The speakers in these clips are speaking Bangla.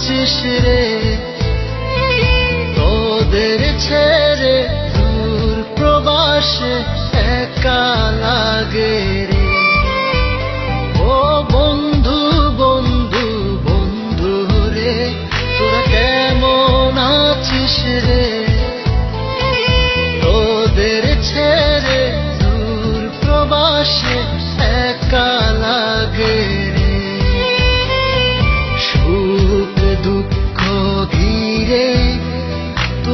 যাচ্ছিস রে। তোদের ছেড়ে দূর প্রবাসে একালা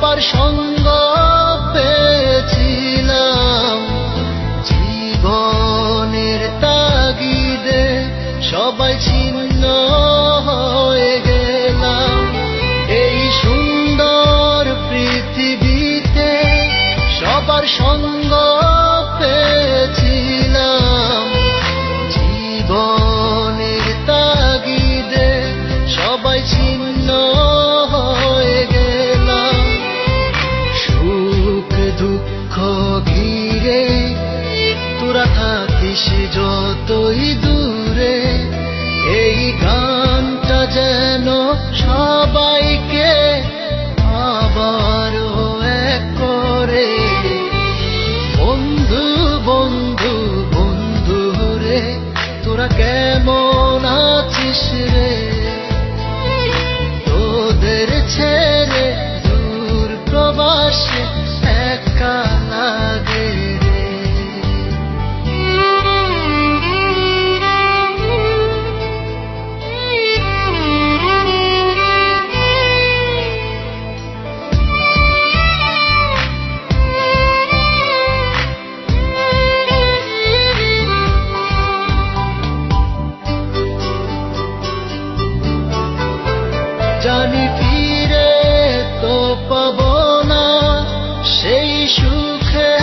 বাবার সঙ্গ পেয়েছিলাম। জীবনের তাগিদে সবাই আমি ফিরে তো পাব না সেই সুখে